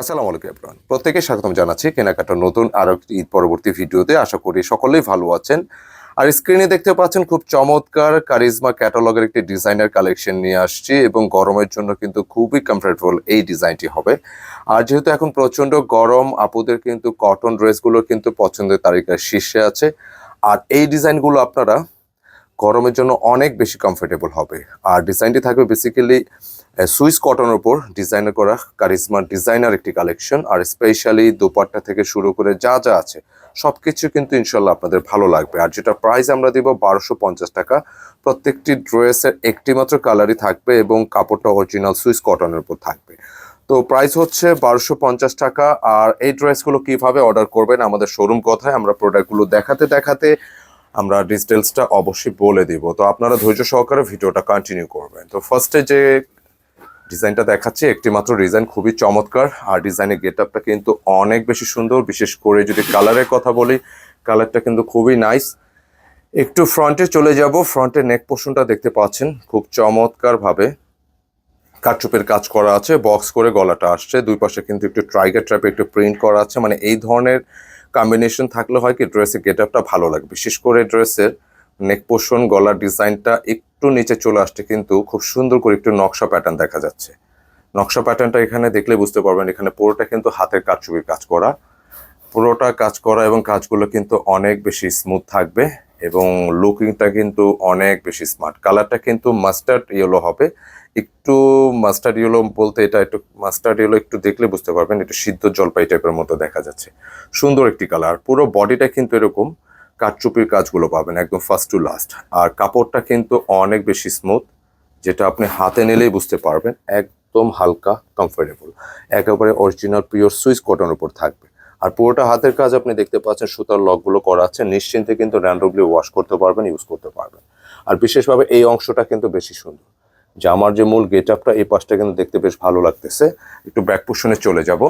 আসসালামু আলাইকুম এভরিওয়ান প্রত্যেকে স্বাগতম জানাচ্ছি কেনাকাটার নতুন আরও একটি ঈদ পরবর্তী ভিডিওতে। আশা করি সকলেই ভালো আছেন। আর স্ক্রিনে দেখতে পাচ্ছেন খুব চমৎকার কারিজমা ক্যাটালগের একটি ডিজাইনার কালেকশন নিয়ে আসছি এবং গরমের জন্য কিন্তু খুবই কমফোর্টেবল এই ডিজাইনটি হবে। আর যেহেতু এখন প্রচণ্ড গরম, আপুদের কিন্তু কটন ড্রেসগুলো কিন্তু পছন্দের তালিকার শীর্ষে আছে। আর এই ডিজাইনগুলো আপনারা গরমের জন্য অনেক বেশি কমফোর্টেবল হবে। আর ডিজাইনটি থাকবে বেসিক্যালি সুইস কটনের উপর ডিজাইন করা কারিজমা ডিজাইনার একটি কালেকশন আর স্পেশালি দোপাট্টা থেকে শুরু করে যা যা আছে সব কিছু কিন্তু ইনশাল্লাহ আপনাদের ভালো লাগবে। আর যেটা প্রাইস আমরা দিব বারোশো পঞ্চাশ টাকা। প্রত্যেকটি ড্রেসের একটি মাত্র কালারই থাকবে এবং কাপড়টা অরিজিনাল সুইস কটনের উপর থাকবে। তো প্রাইস হচ্ছে বারোশো পঞ্চাশ টাকা। আর এই ড্রেসগুলো কীভাবে অর্ডার করবেন আমাদের শোরুম কথায় আমরা প্রোডাক্টগুলো দেখাতে দেখাতে আমরা ডিটেলসটা অবশ্যই বলে দিব। তো আপনারা ধৈর্য সহকারে ভিডিওটা কন্টিনিউ করবেন। তো ফার্স্টে যে ডিজাইনটা দেখাচ্ছি একটি মাত্র ডিজাইন খুবই চমৎকার। আর ডিজাইনের গেট আপটা কিন্তু অনেক বেশি সুন্দর। বিশেষ করে যদি কালারের কথা বলি কালারটা কিন্তু খুবই নাইস একটু ফ্রন্টে চলে যাব। ফ্রন্টে নেক পোর্শনটা দেখতে পাচ্ছেন, খুব চমৎকার ভাবে কাটচুপের কাজ করা আছে। বক্স করে গলাটা আসছে। দুই পাশে কিন্তু একটু ট্রাইগার ট্র্যাপে একটু প্রিন্ট করা আছে। মানে এই ধরনের কম্বিনেশন থাকলে হয় কি ড্রেসের গেট আপটা ভালো লাগে বিশেষ করে ড্রেসের নেক পোর্শন গলার ডিজাইনটা একটু নিচে চলে আসছে, কিন্তু খুব সুন্দর করে একটু নকশা প্যাটার্ন দেখা যাচ্ছে। নকশা প্যাটার্নটা এখানে দেখলে বুঝতে পারবেন, এখানে পুরোটা কিন্তু হাতের কাটচুপির কাজ করা। পুরোটা কাজ করা এবং কাজগুলো কিন্তু অনেক বেশি স্মুথ থাকবে। এবং লুকিংটা কিন্তু অনেক বেশি স্মার্ট কালারটা কিন্তু মাস্টার্ড ইয়েলো হবে। একটু মাস্টার্ড ইয়েলো বলতে এটা একটু মাস্টার্ড ইয়েলো একটু দেখলে বুঝতে পারবেন, একটু সিদ্ধ জলপাই টাইপের মতো দেখা যাচ্ছে। সুন্দর একটি কালার পুরো বডিটা কিন্তু এরকম কাঠচুপির কাজগুলো পাবেন একদম ফার্স্ট টু লাস্ট আর কাপড়টা কিন্তু অনেক বেশি স্মুথ যেটা আপনি হাতে নিলেই বুঝতে পারবেন, একদম হালকা কমফোর্টেবল একেবারে অরিজিনাল পিওর সুইচ কটন উপর থাকবে। আর পুরোটা হাতের কাজ আপনি দেখতে পাচ্ছেন, সুতার লকগুলো করা আছে নিশ্চিন্তে কিন্তু র্যান্ডমলি ওয়াশ করতে পারবেন ইউজ করতে পারবেন। আর বিশেষভাবে এই অংশটা কিন্তু বেশি সুন্দর। জামার যে মূল গেট আপটা এই পাশটা কিন্তু দেখতে বেশ ভালো লাগতেছে। একটু ব্যাক পোষণে চলে যাব।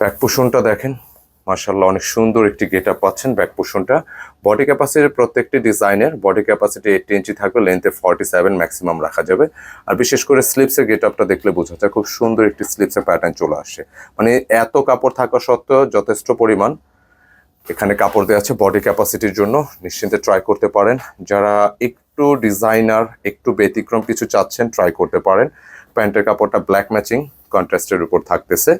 ব্যাক পোষণটা দেখেন। মার্শাল্লাহ অনেক সুন্দর একটি গেট আপ পাচ্ছেন ব্যাক পোর্শনটা বডি ক্যাপাসিটি প্রত্যেকটি ডিজাইনের বডি ক্যাপাসিটি এইটটি ইঞ্চি থাকবে লেন্থে ফর্টি সেভেন ম্যাক্সিমাম রাখা যাবে। আর বিশেষ করে স্লিপসের গেট আপটা দেখলে বোঝা যায়, খুব সুন্দর একটি স্লিপসের প্যাটার্ন চলে আসে। মানে এত কাপড় থাকা সত্ত্বেও যথেষ্ট পরিমাণ এখানে কাপড় দেওয়া আছে বডি ক্যাপাসিটির জন্য। নিশ্চিন্তে ট্রাই করতে পারেন। যারা একটু ডিজাইনার একটু ব্যতিক্রম কিছু চাচ্ছেন ট্রাই করতে পারেন। প্যান্টের কাপড়টা ব্ল্যাক ম্যাচিং কন্ট্রাস্টের উপর থাকতেছে।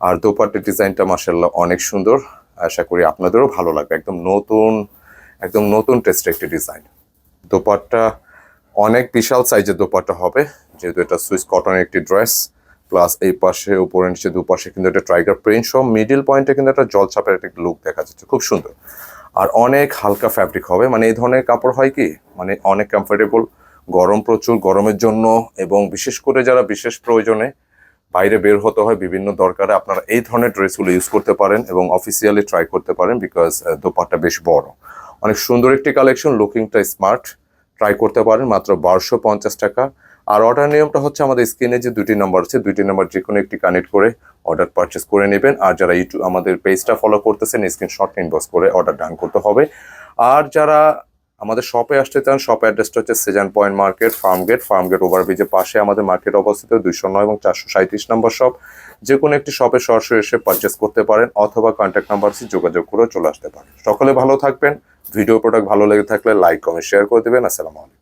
আর দোপাট্টের ডিজাইনটা মাসাল্লাহ অনেক সুন্দর। আশা করি আপনাদেরও ভালো লাগবে। একদম নতুন একদম নতুন টেস্টের একটি ডিজাইন দোপাট্টা অনেক বিশাল সাইজের দোপাট্টা হবে। যেহেতু এটা সুইস কটনের একটি ড্রেস প্লাস এই পাশে উপরে নিচে দুপাশে কিন্তু একটা ট্রাইগার প্রিন্ট সহ মিডিল পয়েন্টে কিন্তু একটা জল ছাপের একটা লুক দেখা যাচ্ছে। খুব সুন্দর। আর অনেক হালকা ফ্যাব্রিক হবে। মানে এই ধরনের কাপড় হয় কি? মানে অনেক কমফোর্টেবল গরম প্রচুর, গরমের জন্য এবং বিশেষ করে যারা বিশেষ প্রয়োজনে বাইরে বের হতে হয় বিভিন্ন দরকারে। আপনারা এই ধরনের ড্রেসগুলো ইউজ করতে পারেন এবং অফিসিয়ালি ট্রাই করতে পারেন বিকজ দোপাট্টা বেশ বড়। অনেক সুন্দর একটি কালেকশন লুকিংটা স্মার্ট ট্রাই করতে পারেন, মাত্র বারোশো পঞ্চাশ টাকা। আর অর্ডার নিয়মটা হচ্ছে আমাদের স্ক্রিনে যে দুটি নাম্বার আছে দুটি নাম্বার যে কোনো একটি কানেক্ট করে অর্ডার পারচেস করে নেবেন। আর যারা ইউটিউব আমাদের পেজটা ফলো করতেছেন স্ক্রিনশট ইনবক্স করে অর্ডার ডান করতে হবে। আর যারা আমাদের শপে আসতে চান শপ অ্যাড্রেসটা হচ্ছে Sezan point market farm gate farm gate ওভারব্রিজের পাশে আমাদের মার্কেট অবস্থিত, দুইশো নয় এবং চারশো সাঁত্রিশ নম্বর শপ যে কোনো একটি শপে সরাসরি এসে পারচেস করতে পারেন অথবা কন্ট্যাক্ট নাম্বার যোগাযোগ করে চলে আসতে পারেন। সকলে ভালো থাকবেন। ভিডিও প্রোডাক্ট ভালো লেগে থাকলে লাইক কমেন্ট শেয়ার করে দেবেন। আসসালামু আলাইকুম।